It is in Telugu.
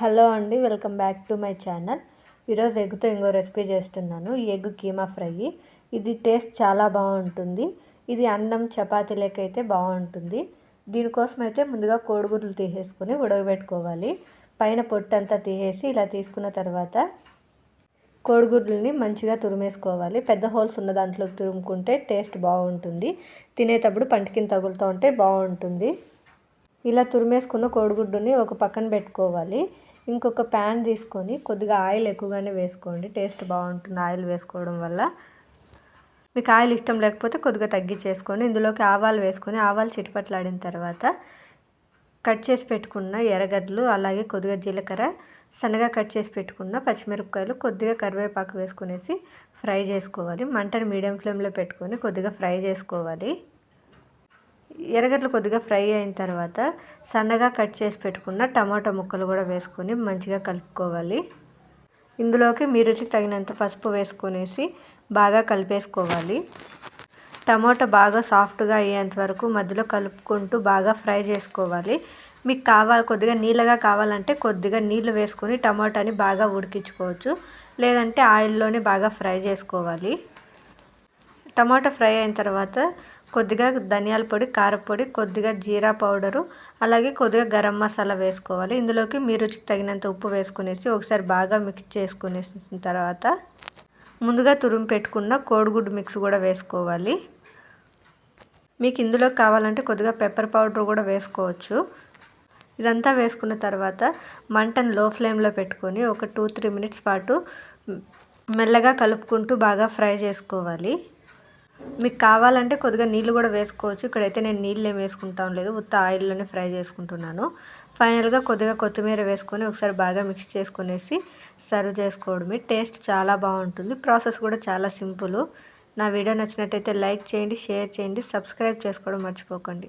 హలో అండి welcome back to my channel. ఈరోజు ఎగ్తో ఇంకో రెసిపీ చేస్తున్నాను ఈ ఎగ్ కీమా ఫ్రై. ఇది టేస్ట్ చాలా బాగుంటుంది. ఇది అన్నం చపాతీలకి అయితే బాగుంటుంది. దీనికోసం అయితే ముందుగా కోడిగుడ్లు తీసేసుకొని ఉడకబెట్టుకోవాలి. పైన పొట్టు అంతా తీసేసి ఇలా తీసుకున్న తర్వాత కోడిగుడ్లని మంచిగా తురిమేసుకోవాలి. పెద్ద హోల్స్ ఉన్న దాంట్లో తురుముకుంటే టేస్ట్ బాగుంటుంది. తినేటప్పుడు పంటికిని తగులుతూ ఉంటే బాగుంటుంది. ఇలా తురిమేసుకున్న కోడిగుడ్డుని ఒక పక్కన పెట్టుకోవాలి. ఇంకొక ప్యాన్ తీసుకొని కొద్దిగా ఆయిల్ ఎక్కువగానే వేసుకోండి. టేస్ట్ బాగుంటుంది ఆయిల్ వేసుకోవడం వల్ల. మీకు ఆయిల్ ఇష్టం లేకపోతే కొద్దిగా తగ్గించేసుకొని ఇందులోకి ఆవాలు వేసుకొని ఆవాలు చిటిపట్లాడిన తర్వాత కట్ చేసి పెట్టుకున్న ఎర్రగడ్డలు అలాగే కొద్దిగా జీలకర్ర సన్నగా కట్ చేసి పెట్టుకున్న పచ్చిమిరపకాయలు కొద్దిగా కరివేపాకు వేసుకునేసి ఫ్రై చేసుకోవాలి. మంటను మీడియం ఫ్లేమ్లో పెట్టుకొని కొద్దిగా ఫ్రై చేసుకోవాలి. ఎర్రగడ్డలు కొద్దిగా ఫ్రై అయిన తర్వాత సన్నగా కట్ చేసి పెట్టుకున్న టమాటా ముక్కలు కూడా వేసుకొని మంచిగా కలుపుకోవాలి. ఇందులోకి మీ రుచికి తగినంత పసుపు వేసుకునేసి బాగా కలిపేసుకోవాలి. టమాటా బాగా సాఫ్ట్గా అయ్యేంత వరకు మధ్యలో కలుపుకుంటూ బాగా ఫ్రై చేసుకోవాలి. మీకు కావాలి కొద్దిగా నీళ్ళగా కావాలంటే కొద్దిగా నీళ్ళు వేసుకొని టమాటాని బాగా ఉడికించుకోవచ్చు. లేదంటే ఆయిల్లోనే బాగా ఫ్రై చేసుకోవాలి. టమాటా ఫ్రై అయిన తర్వాత కొద్దిగా ధనియాల పొడి కారపొడి కొద్దిగా జీరా పౌడరు అలాగే కొద్దిగా గరం మసాలా వేసుకోవాలి. ఇందులోకి మీ రుచికి తగినంత ఉప్పు వేసుకునేసి ఒకసారి బాగా మిక్స్ చేసుకునేసిన తర్వాత ముందుగా తురుము పెట్టుకున్న కోడిగుడ్డు మిక్స్ కూడా వేసుకోవాలి. మీకు ఇందులో కావాలంటే కొద్దిగా పెప్పర్ పౌడర్ కూడా వేసుకోవచ్చు. ఇదంతా వేసుకున్న తర్వాత మంటను లో ఫ్లేమ్లో పెట్టుకొని ఒక టూ త్రీ మినిట్స్ పాటు మెల్లగా కలుపుకుంటూ బాగా ఫ్రై చేసుకోవాలి. మీకు కావాలంటే కొద్దిగా నీళ్ళు కూడా వేసుకోవచ్చు. ఇక్కడైతే నేను నీళ్ళు ఏమి వేసుకుంటాం లేదు. ఉత్త ఆయిల్లోనే ఫ్రై చేసుకుంటున్నాను. ఫైనల్గా కొద్దిగా కొత్తిమీర వేసుకొని ఒకసారి బాగా మిక్స్ చేసుకునేసి సర్వ్ చేసుకోవడమే. టేస్ట్ చాలా బాగుంటుంది. ప్రాసెస్ కూడా చాలా సింపుల్. నా వీడియో నచ్చినట్టయితే లైక్ చేయండి షేర్ చేయండి సబ్స్క్రైబ్ చేసుకోవడం మర్చిపోకండి.